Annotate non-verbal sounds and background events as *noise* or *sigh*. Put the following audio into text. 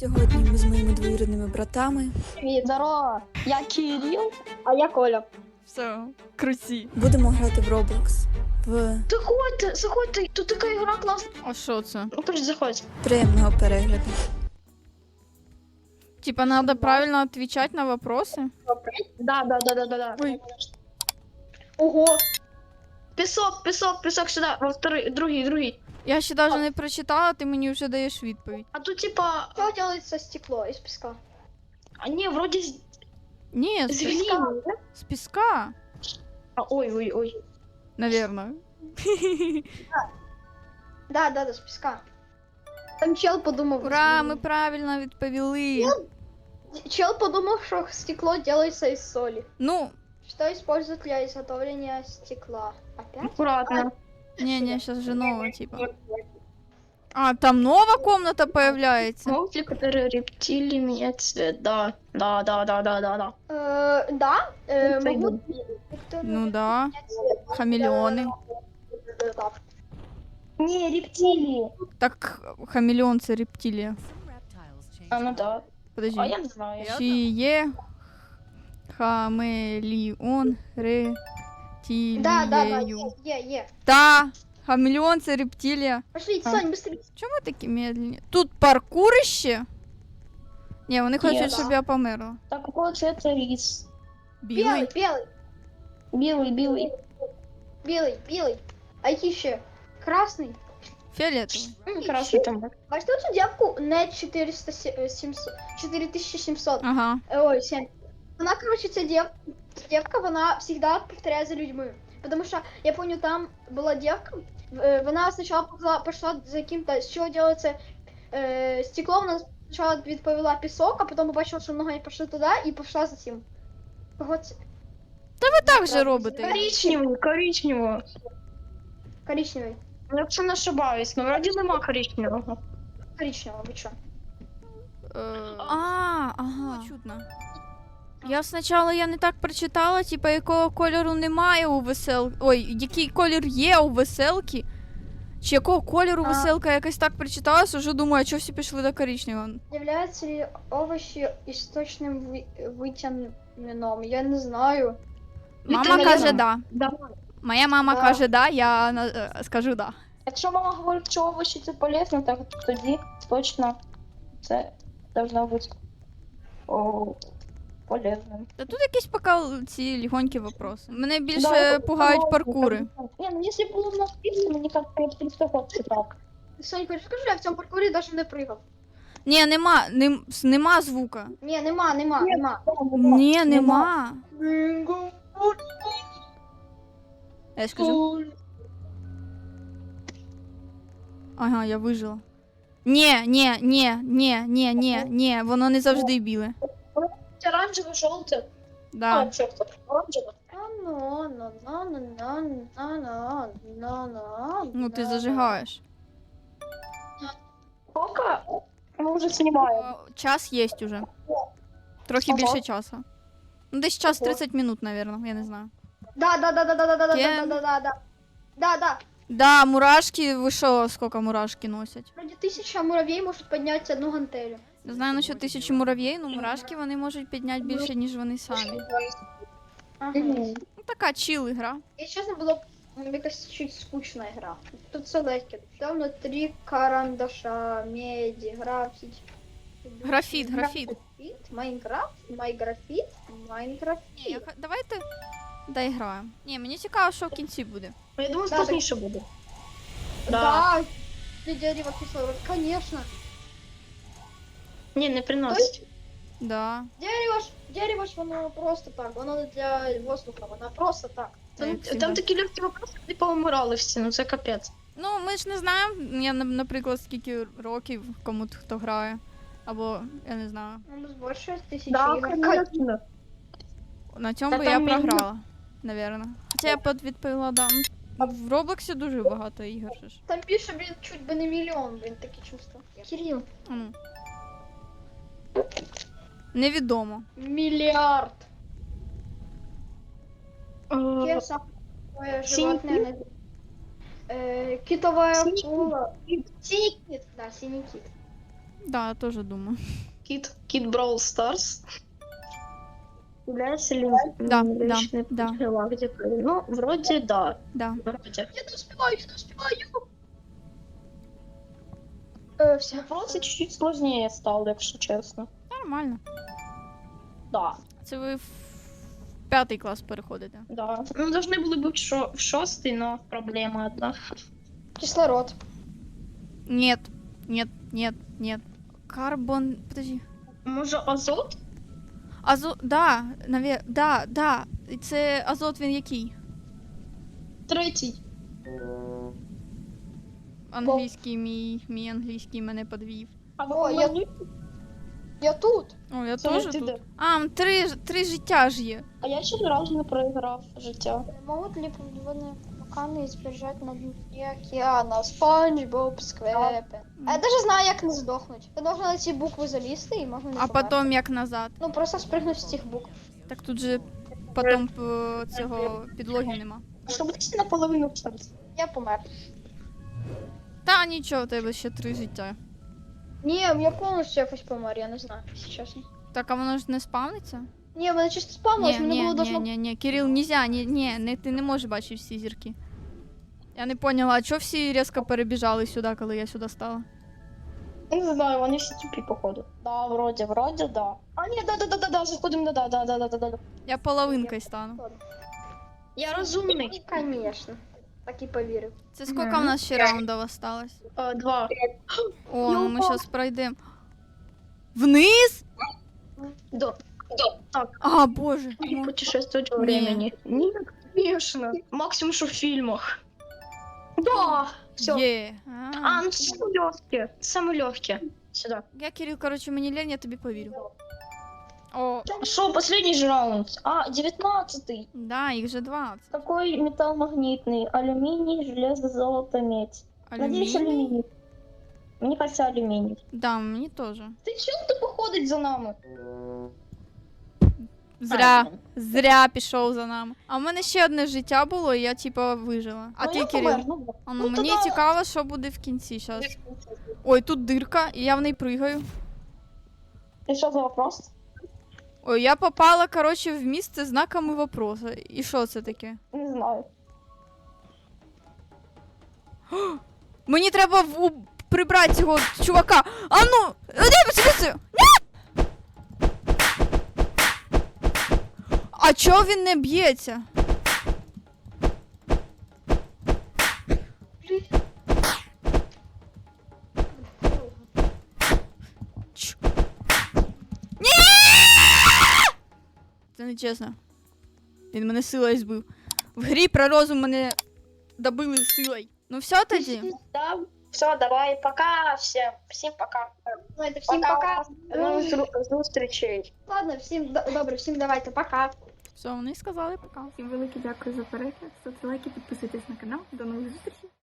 Сьогодні ми з моїми двоюрідними братами Привіт, здорово. Я Кирил, а я Коля. Все, круті. будемо грати в Roblox. В Заходьте, заходьте, тут така ігра класна. А що це? Ну, заходь. приємного перегляду. Типа надо правильно отвечать на вопросы? Да, да, да, да, да, да. Ой. Ого. Пісок, пісок, пісок сюди. Во второй, другий, другий. Я ще даже не прочитала, ти мені вже даєш відповідь. А тут типа. Что делается стекло из песка? А не, вроде з, Ні, з з, піс- глини. да? з піска, А, ой, ой, ой. наверно. *laughs* Да, да, да, с песка. Там чел подумал. Ура, ми правильно відповіли. Чел подумал, что стекло делается из соли. Ну, Что используют для изготовления стекла? Опять? Аккуратно. не, не, сейчас же ново, типа. А, там нова комната появляється. Могут ли которые рептилии менять цвет? Да, да, да, да, да, да, да. Э, да, э, Ну, могут... Ну да, хамелеони. Да, да. Не, рептилии. Так, хамелеон це рептилія. А, ну да. А Подожди. я не знаю. Чи є хамелеон рептилией. Да, да, да, е, е, е. Да, хамелеонцы, рептилия. Пошли, а. Сань, быстрее. Чому такие медленні? Тут паркурище? Не, он их хочет чтобы я померла. какого цвета рис. Белый, белый, белый, белый, белый, белый. А який ще? Красний? Фіолетовий. Ну, красний там. Бачите оцю дявку? Нет 4700. 4700. Ага. Э, ой, 7. Вона, короче, ця дев... ця девка, вона всегда повторяє за людьми. Потому что, я помню, там была девка, э, вона сначала пошла, пошла за каким-то, з чого делается э, стекло, вона спочатку відповіла пісок, а потім побачила, що ноги пішли туди і пішла за цим. Кого це? Ви так же робите. Коричневый, коричневый. Коричневий. Ну, Якщо не ошибаюсь, ну вроді нема коричневого. Коричневого, ви що? Е, А, ага. Чутно. Я спочатку я не так прочитала, типа якого кольору немає у весел. Ой, який колір є у веселки. Чи якого кольору А. веселка якось так прочиталась, уже думаю, а чого всі пішли до коричневого? Являються ли овочі істочним ви... витягненом? Я не знаю. Мама Вітаміном. каже да. Да. Моя мама Да. каже да, я на- е, скажу да. Якщо мама говорить, що овочі це полезно, так тоді точно це должно бути о, полезним. Та тут якісь поки ці легонькі вопроси. Мене більше Да, пугають паркури. Не, ну если бы было написано, мне как-то в принципе хочется так. Сонька, скажи, я в цьому паркурі навіть не пригав. Ні, нема, нем, нема звука. Ні, нема, нема, нема. Ні, нема. Бінго. Я скажу. Ага, я вижила. Ні, ні, ні, ні, ні, ні, ні, воно не завжди біле. Оранжево, желтое. Да. А, черт, оранжево. Ну, ти ну, зажигаєш. Пока мы уже снимаем. Час є уже. Трохи Ого. більше часу. Ну, десь час Ого. 30 минут, наверное, я не знаю. Да, да, да, да, да, да, да, да, да, да, да, да. Да, да. Да, мурашки, ви що, скільки мурашки носять? Вроде тысяча муравей может поднять одну гантелю. Не знаю насчет тисячі мурав'їв, ну мурашки вони можуть підняти більше, ніж вони самі. Ага. Ну, така чил ігра. И честно, было мне кажется, чуть скучная игра. Тут все легкие. Там внутри карандаша, меди, граффит. Графіт, графіт. Майнкрафт, майграфит, майнкрафт. Ні, я х- давайте доіграємо. Ні, мені цікаво, що в кінці буде. Я думаю, Да, сложнейше будет. Да. Да. Для дерева кислород, конечно. Не, не приносит. Да. Дерево ж, дерево ж воно просто так, воно для воздуха, воно просто так. Там, як завжди. там такі легкі вопроси, ти поумирали всі, ну це капець. Ну, ми ж не знаємо, я, на- наприклад, скільки років кому хто грає. Або я не знаю. Ну, больше тысячи Да, игр. конечно. На цьому Та би там я мінімум- програла, навірно. Хоча я б відповіла, да. Ну, В Роблоксі дуже багато ігор. же ж. Там пише, блин, чуть бы не миллион, блин, такие чувства. Кирилл. А ну. Невідомо. Миллиард. Е, Какое самое синий животное на- Э, Китовая Синий акула. Синий кит, да, синий кит. Да, я теж думаю. Кит, Кит Brawl Stars. Является ли Да, м, да, личной да. галактикой? Ну, вроде да. Да. Вроде. Я не успеваю, я не успеваю. Э, все. Вопросы чуть-чуть сложнее стал, якщо чесно. Нормально. Да, Це ви в п'ятий клас переходите. да. Ну, должны были быть шо- в шостий, но проблема одна. Кислород. Нет, нет, нет, нет. Карбон. Подожди. Може, азот? Азот. Да, навер... да, да. І Це азот він який? Третій. Англійський мій, мій англійський мене подвів. А ви О, я- могли? Я тут. О, я Це теж ти тут. де? А, три, три життя ж є. А я ще ні разу не проіграв життя. Могут ли подводные вулканы избежать на дне океана? Спанч Боб Сквепен. А я даже знаю, як не здохнуть. Ти должен найти букви залізти і можна не А померти. потім як назад. Ну просто спригнуть з цих букв. Так тут же потім е, цього підлоги нема. Щоб десь наполовину встати. Я помер. Та нічого, в тебе ще три життя. Ні, я повністю якось помер, я не знаю, якщо чесно. Так, а воно ж не спавниться? Ні, мене чисто спамилось, Ні, мене ні, було ні, должно. ні, ні, Кирил, нельзя, ні, ні, не, ти не можеш бачити всі зірки. Я не поняла, а чого всі різко перебіжали сюди, коли я сюди стала? Не знаю, вони всі тупі, походу. Да, вроде, вроде, да. А, ні, да, да, да, да, да, заходимо, да, да, да, да, да, да, да. Я половинкою стану. Я розумний. Конечно. Так і повірив. Це скільки в нас ще раундів осталось? А, два. О, ну ми зараз пройдемо. Вниз? Да. Так, А, боже. ну, путешествовать во Не. времени. Нет, конечно. Максимум, что в фильмах. Да, все. Є. А, А. ну самые легкие. Самые легкие. Сюда. Я, Кирил, коротше, мені лень, я тобі повірю. О, Что, последний же раунд? А, девятнадцатый. да, їх же 20. Какой металл магнитный? Алюминий, железо, золото, медь. Надеюсь, Алюміній? алюминий. Мне кажется, алюминий. Да, мені теж. Ты чё ты походить за нами? Зря. А, Зря пішов за нами. А в мене ще одне життя було, і я типа вижила. А ну, ти, я Кирил? помер, ну, А ну, Ну, мені тоді- цікаво, що буде в кінці зараз. Ой, тут дирка, і я в неї пригаю. И что за вопрос? Ой, я попала, короче, в місце знаками вопроса. І що це таке? Не знаю. *gasps* Мені треба в... прибрати цього чувака. А ну! Ні! А чого він не б'ється? Не чесно. Він мене силою збив. В грі про розум мене добили силою. Ну все тоді. Да, все, давай, пока всем. Всем пока. Ну, это всім пока. Ну, зру- зустрічей. Ладно, всім до- добре, всім давайте, пока. Все, вони сказали пока. Всім велике дякую за перегляд. Ставте лайки, підписуйтесь на канал. До нових зустрічей.